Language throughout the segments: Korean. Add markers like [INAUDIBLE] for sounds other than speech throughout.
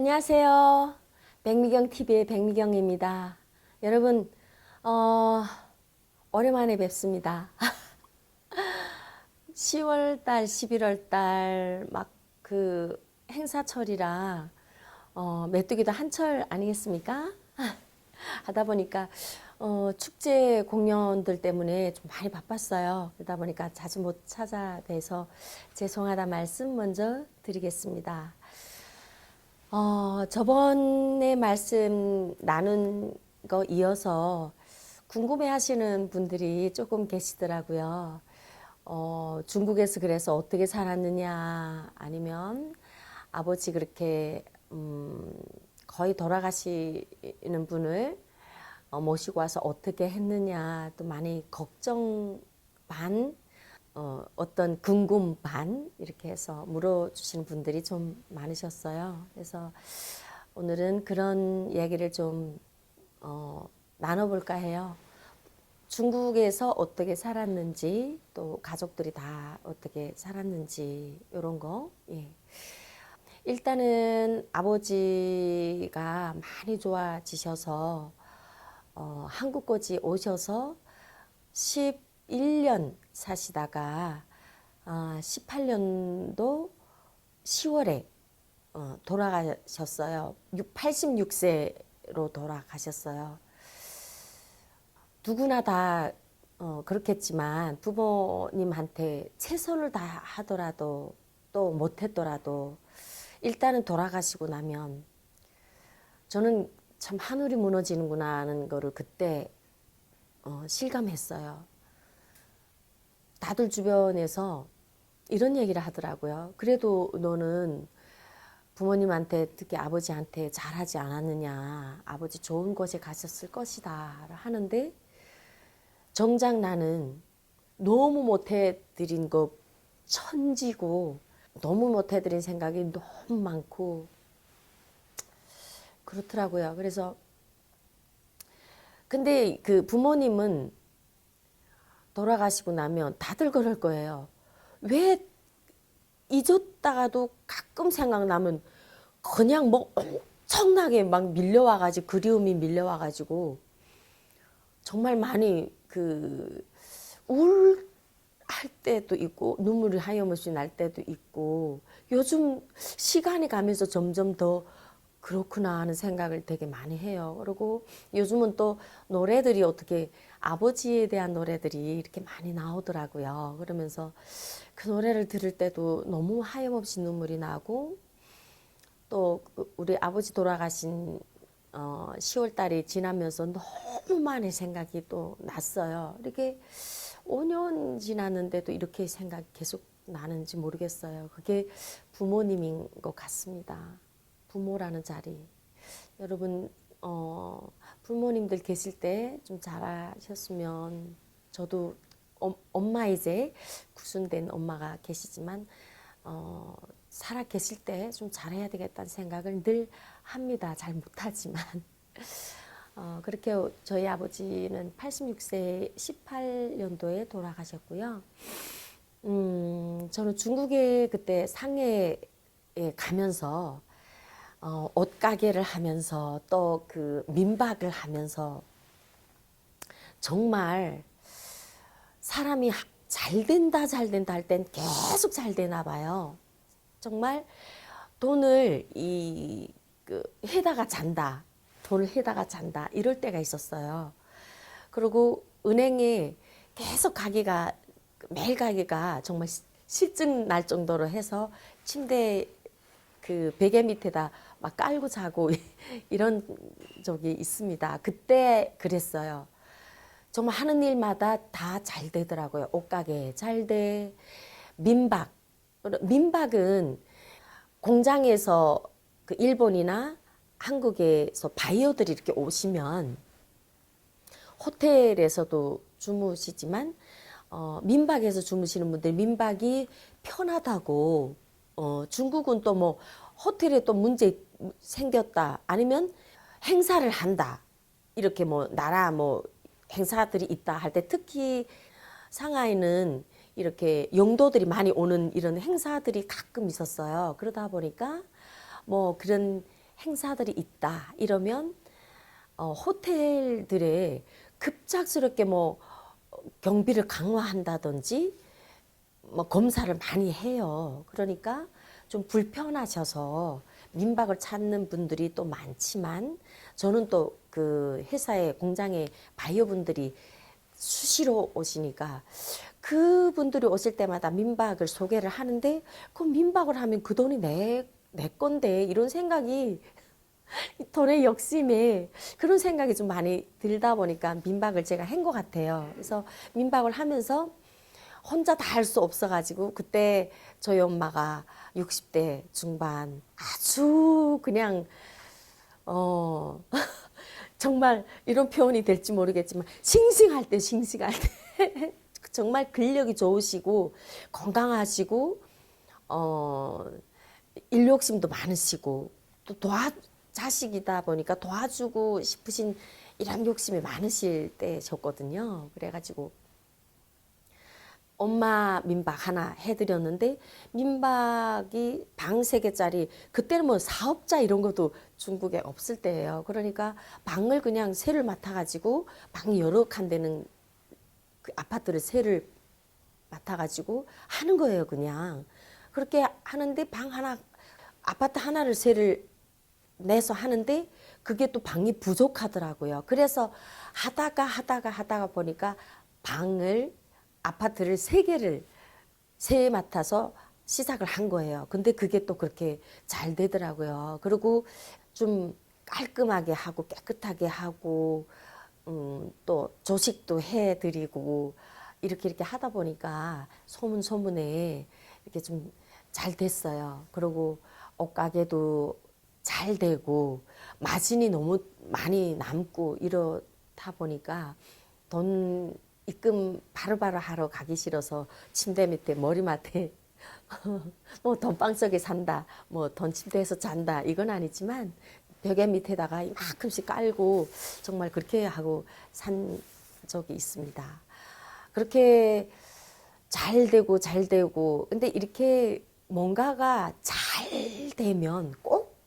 안녕하세요. 백미경 TV의 백미경입니다. 여러분, 어, 오랜만에 뵙습니다. 10월 달, 11월 달 막 그 행사철이라 어, 메뚜기도 한철 아니겠습니까? [LAUGHS] 하다 보니까 어, 축제 공연들 때문에 좀 많이 바빴어요. 그러다 보니까 자주 못 찾아뵈서 죄송하다 말씀 먼저 드리겠습니다. 어, 저번에 말씀 나눈 거 이어서 궁금해 하시는 분들이 조금 계시더라고요. 어, 중국에서 그래서 어떻게 살았느냐, 아니면 아버지 그렇게, 음, 거의 돌아가시는 분을 어, 모시고 와서 어떻게 했느냐, 또 많이 걱정 반, 어, 어떤 궁금 반, 이렇게 해서 물어주시는 분들이 좀 많으셨어요. 그래서 오늘은 그런 얘기를 좀, 어, 나눠볼까 해요. 중국에서 어떻게 살았는지, 또 가족들이 다 어떻게 살았는지, 이런 거, 예. 일단은 아버지가 많이 좋아지셔서 어, 한국까지 오셔서 11년 사시다가 아, 18년도 10월에 어, 돌아가셨어요. 86세로 돌아가셨어요. 누구나 다 어, 그렇겠지만 부모님한테 최선을 다 하더라도 또 못했더라도 일단은 돌아가시고 나면 저는 참 하늘이 무너지는구나 하는 거를 그때 어, 실감했어요. 다들 주변에서 이런 얘기를 하더라고요. 그래도 너는 부모님한테 특히 아버지한테 잘하지 않았느냐. 아버지 좋은 곳에 가셨을 것이다. 하는데 정작 나는 너무 못해드린 거 천지고 너무 못해드린 생각이 너무 많고 그렇더라고요. 그래서 근데 그 부모님은 돌아가시고 나면 다들 그럴 거예요. 왜 잊었다가도 가끔 생각나면 그냥 뭐 엄청나게 막 밀려와가지고 그리움이 밀려와가지고 정말 많이 그 우울할 때도 있고 눈물이 하염없이 날 때도 있고 요즘 시간이 가면서 점점 더 그렇구나 하는 생각을 되게 많이 해요. 그리고 요즘은 또 노래들이 어떻게 아버지에 대한 노래들이 이렇게 많이 나오더라고요. 그러면서 그 노래를 들을 때도 너무 하염없이 눈물이 나고 또 우리 아버지 돌아가신 어 10월 달이 지나면서 너무 많은 생각이 또 났어요. 이렇게 5년 지났는데도 이렇게 생각이 계속 나는지 모르겠어요. 그게 부모님인 것 같습니다. 부모라는 자리. 여러분, 어, 부모님들 계실 때 좀 잘하셨으면 저도 어, 엄마 이제 구순된 엄마가 계시지만 어, 살아 계실 때 좀 잘해야 되겠다는 생각을 늘 합니다. 잘 못하지만. [LAUGHS] 어, 그렇게 저희 아버지는 86세 18년도에 돌아가셨고요. 음, 저는 중국에 그때 상해에 가면서 어, 옷가게를 하면서 또 그 민박을 하면서 정말 사람이 잘 된다 잘 된다 할 땐 계속 잘 되나 봐요. 정말 돈을 이 그 해다가 잔다. 돈을 해다가 잔다. 이럴 때가 있었어요. 그리고 은행에 계속 가기가 매일 가기가 정말 실증 날 정도로 해서 침대 그 베개 밑에다 막 깔고 자고 [LAUGHS] 이런 적이 있습니다. 그때 그랬어요. 정말 하는 일마다 다 잘 되더라고요. 옷가게 잘 돼. 민박. 민박은 공장에서 그 일본이나 한국에서 바이어들이 이렇게 오시면 호텔에서도 주무시지만 어, 민박에서 주무시는 분들 민박이 편하다고 어, 중국은 또 뭐 호텔에 또 문제 생겼다 아니면 행사를 한다 이렇게 뭐 나라 뭐 행사들이 있다 할 때 특히 상하이는 이렇게 영도들이 많이 오는 이런 행사들이 가끔 있었어요. 그러다 보니까 뭐 그런 행사들이 있다 이러면 어, 호텔들에 급작스럽게 뭐 경비를 강화한다든지 뭐 검사를 많이 해요. 그러니까 좀 불편하셔서 민박을 찾는 분들이 또 많지만 저는 또 그 회사에 공장에 바이어 분들이 수시로 오시니까 그분들이 오실 때마다 민박을 소개를 하는데 그 민박을 하면 그 돈이 내, 내 건데 이런 생각이 [LAUGHS] 돈의 욕심에 그런 생각이 좀 많이 들다 보니까 민박을 제가 한 것 같아요. 그래서 민박을 하면서 혼자 다 할 수 없어가지고 그때 저희 엄마가 60대 중반 아주 그냥 어 [LAUGHS] 정말 이런 표현이 될지 모르겠지만 싱싱할 때 싱싱할 때 [LAUGHS] 정말 근력이 좋으시고 건강하시고 어 일욕심도 많으시고 또 도와 자식이다 보니까 도와주고 싶으신 이런 욕심이 많으실 때셨거든요. 그래가지고 엄마 민박 하나 해드렸는데 민박이 방 세 개짜리 그때는 뭐 사업자 이런 것도 중국에 없을 때예요. 그러니까 방을 그냥 세를 맡아가지고 방이 여러 칸 되는 그 아파트를 세를 맡아가지고 하는 거예요, 그냥. 그렇게 하는데 방 하나, 아파트 하나를 세를 내서 하는데 그게 또 방이 부족하더라고요. 그래서 하다가 하다가 하다가 보니까 방을, 아파트를 세 개를 세에 맡아서 시작을 한 거예요. 근데 그게 또 그렇게 잘 되더라고요. 그리고 좀 깔끔하게 하고 깨끗하게 하고 음, 또 조식도 해드리고 이렇게 이렇게 하다 보니까 소문 소문에 이렇게 좀 잘 됐어요. 그리고 옷가게도 잘 되고 마진이 너무 많이 남고 이렇다 보니까 돈 입금 바로바로 하러 가기 싫어서 침대 밑에 머리맡에 [LAUGHS] 뭐 돈방 속에 산다 뭐돈 침대에서 잔다 이건 아니지만 벽에 밑에다가 이만큼씩 깔고 정말 그렇게 하고 산 적이 있습니다. 그렇게 잘 되고 잘 되고 근데 이렇게 뭔가가 잘 되면 꼭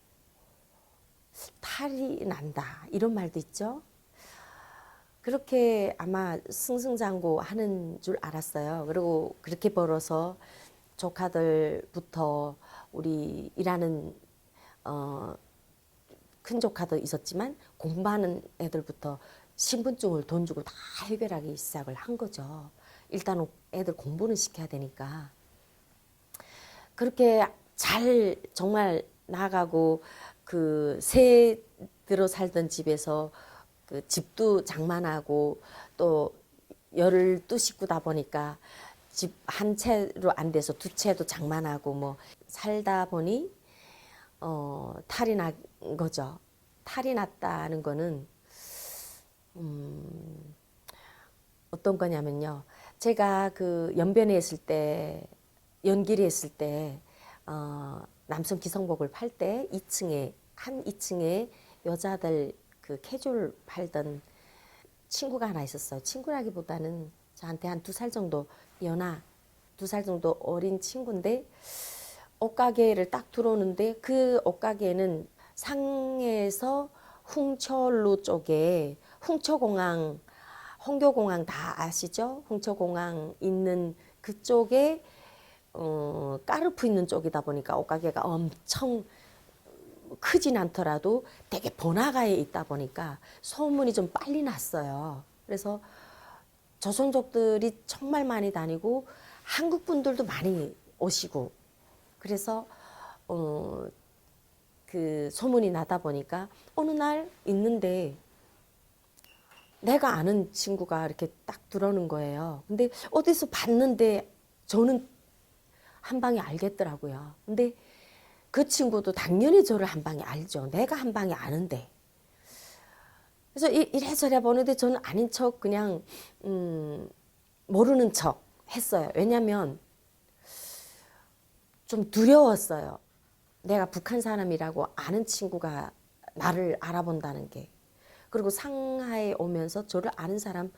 탈이 난다 이런 말도 있죠. 그렇게 아마 승승장구 하는 줄 알았어요. 그리고 그렇게 벌어서 조카들부터 우리 일하는 어, 큰 조카도 있었지만 공부하는 애들부터 신분증을 돈 주고 다 해결하기 시작을 한 거죠. 일단 애들 공부는 시켜야 되니까. 그렇게 잘 정말 나가고 그 새 들어 살던 집에서 그 집도 장만하고 또 열두 식구다 보니까 집 한 채로 안 돼서 두 채도 장만하고 뭐 살다 보니 어 탈이 난 거죠. 탈이 났다는 거는 음 어떤 거냐면요. 제가 그 연변에 있을 때 연길이 했을 때 어, 남성 기성복을 팔 때 2층에 한 2층에 여자들 그 캐주얼 팔던 친구가 하나 있었어요. 친구라기보다는 저한테 한 두 살 정도 연하 두 살 정도 어린 친구인데 옷가게를 딱 들어오는데 그 옷가게는 상해에서 홍철로 쪽에 홍초공항 홍교공항 다 아시죠? 홍초공항 있는 그쪽에 어, 까르프 있는 쪽이다 보니까 옷가게가 엄청 크진 않더라도 되게 번화가에 있다 보니까 소문이 좀 빨리 났어요. 그래서 조선족들이 정말 많이 다니고 한국 분들도 많이 오시고 그래서 어, 그 소문이 나다 보니까 어느 날 있는데 내가 아는 친구가 이렇게 딱 들어오는 거예요. 근데 어디서 봤는데 저는 한 방에 알겠더라고요. 근데 그 친구도 당연히 저를 한 방에 알죠. 내가 한 방에 아는데. 그래서 이- 이래저래 보는데 저는 아닌 척 그냥 음, 모르는 척 했어요. 왜냐면 좀 두려웠어요. 내가 북한 사람이라고 아는 친구가 나를 알아본다는 게. 그리고 상하에 오면서 저를 아는 사람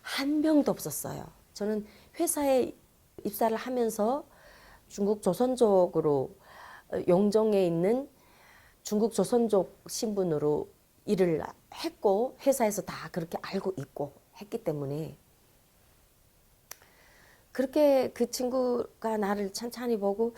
한 명도 없었어요. 저는 회사에 입사를 하면서 중국 조선족으로 어, 용종에 있는 중국 조선족 신분으로 일을 했고 회사에서 다 그렇게 알고 있고 했기 때문에 그렇게 그 친구가 나를 찬찬히 보고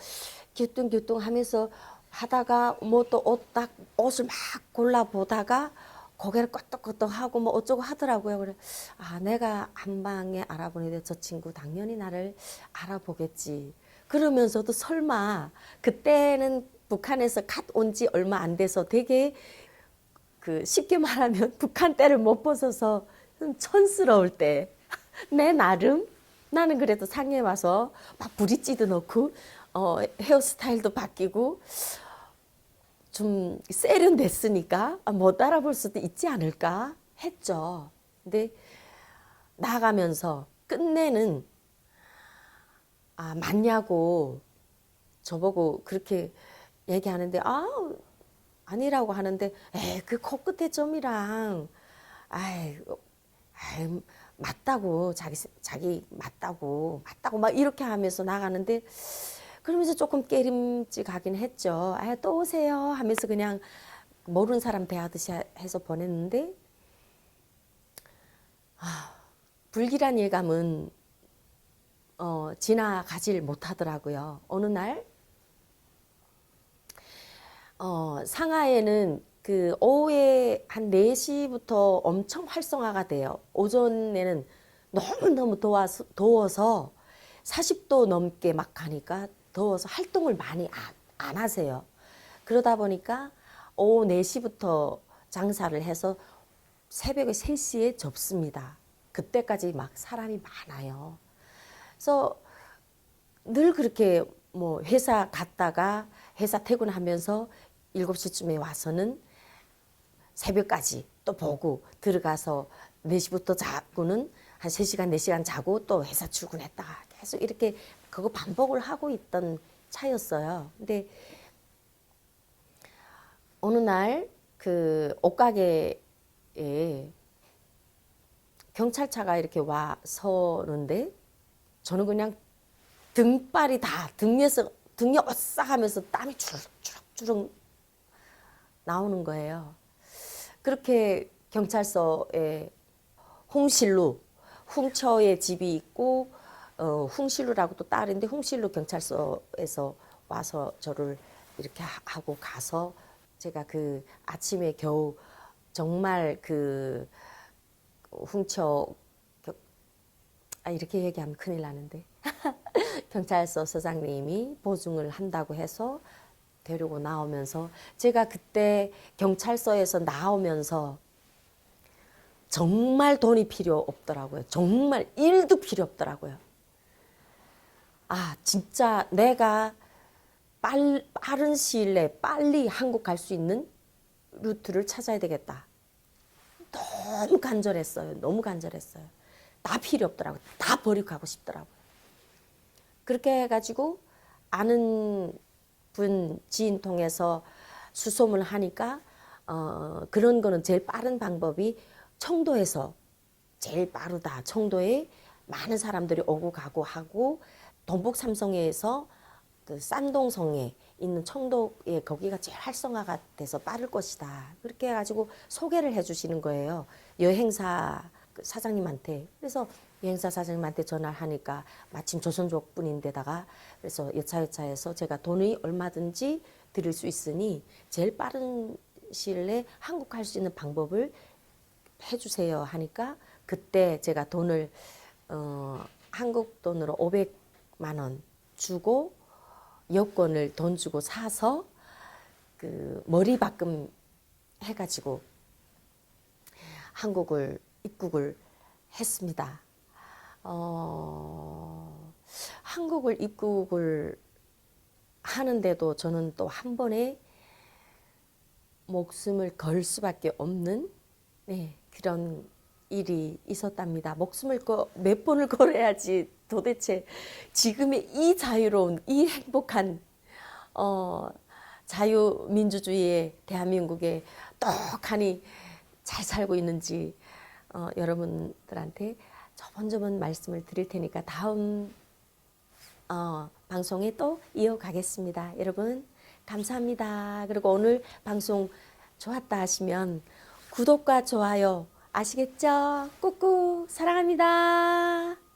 기뚱기뚱 하면서 하다가 뭐 또 옷 딱 옷을 막 골라 보다가 고개를 끄덕끄덕 하고 뭐 어쩌고 하더라고요. 그래 아 내가 한 방에 알아보는데 저 친구 당연히 나를 알아보겠지. 그러면서도 설마 그때는 북한에서 갓 온 지 얼마 안 돼서 되게 그 쉽게 말하면 [LAUGHS] 북한 때를 못 벗어서 좀 촌스러울 때 [LAUGHS] 내 나름 나는 그래도 상해 와서 막 브릿지도 넣고 어 헤어스타일도 바뀌고 좀 세련됐으니까 아, 못 알아볼 수도 있지 않을까 했죠. 근데 나가면서 끝내는 아 맞냐고 저보고 그렇게 얘기하는데 아 아니라고 하는데 에그 코끝에 점이랑 아이 아이 맞다고 자기 자기 맞다고 맞다고 막 이렇게 하면서 나가는데 그러면서 조금 깨림직하긴 했죠. 아 또 오세요 하면서 그냥 모르는 사람 대하듯이 해서 보냈는데 아 불길한 예감은 어, 지나가질 못하더라고요. 어느 날 어, 상하에는 그 오후에 한 4시부터 엄청 활성화가 돼요. 오전에는 너무너무 더워서, 더워서 40도 넘게 막 가니까 더워서 활동을 많이 안, 안 하세요. 그러다 보니까 오후 4시부터 장사를 해서 새벽에 3시에 접습니다. 그때까지 막 사람이 많아요. 그래서 늘 그렇게 뭐 회사 갔다가 회사 퇴근하면서 7시쯤에 와서는 새벽까지 또 보고 들어가서 4시부터 자고는 한 3시간, 4시간 자고 또 회사 출근했다가 계속 이렇게 그거 반복을 하고 있던 차였어요. 근데 어느 날 그 옷가게에 경찰차가 이렇게 와 서는데 저는 그냥 등발이 다 등에서 등에 오싹하면서 땀이 주룩주룩주룩 나오는 거예요. 그렇게 경찰서에 홍실루 홍처에 집이 있고 어, 홍실루라고 또 딸인데 홍실루 경찰서에서 와서 저를 이렇게 하- 하고 가서 제가 그 아침에 겨우 정말 그 겨- 아 이렇게 얘기하면 큰일 나는데 [LAUGHS] 경찰서 서장님이 보증을 한다고 해서 데리고 나오면서 제가 그때 경찰서에서 나오면서 정말 돈이 필요 없더라고요. 정말 일도 필요 없더라고요. 아, 진짜 내가 빨, 빠른 시일 내에 빨리 한국 갈 수 있는 루트를 찾아야 되겠다. 너무 간절했어요. 너무 간절했어요. 다 필요 없더라고요. 다 버리고 가고 싶더라고요. 그렇게 해가지고 아는 분 지인 통해서 수소문을 하니까 어, 그런 거는 제일 빠른 방법이 청도에서 제일 빠르다. 청도에 많은 사람들이 오고 가고 하고 동북 삼성에서 그 쌍동성에 있는 청도에 거기가 제일 활성화가 돼서 빠를 것이다. 그렇게 해가지고 소개를 해주시는 거예요. 여행사 그 사장님한테. 그래서 여행사 사장님한테 전화를 하니까 마침 조선족 분인데다가 그래서 여차여차해서 제가 돈이 얼마든지 드릴 수 있으니 제일 빠른 시일 내에 한국 갈 수 있는 방법을 해주세요 하니까 그때 제가 돈을 어, 한국 돈으로 500 만 원 주고 여권을 돈 주고 사서 그 머리 박금 해가지고 한국을 입국을 했습니다. 어, 한국을 입국을 하는데도 저는 또 한 번에 목숨을 걸 수밖에 없는 네, 그런 일이 있었답니다. 목숨을 거, 몇 번을 [LAUGHS] 걸어야지 도대체 지금의 이 자유로운 이 행복한 어, 자유민주주의의 대한민국에 떡하니 잘 살고 있는지 어, 여러분들한테 저번저번 말씀을 드릴 테니까 다음 어, 방송에 또 이어가겠습니다. 여러분 감사합니다. 그리고 오늘 방송 좋았다 하시면 구독과 좋아요 아시겠죠? 꾹꾹 사랑합니다.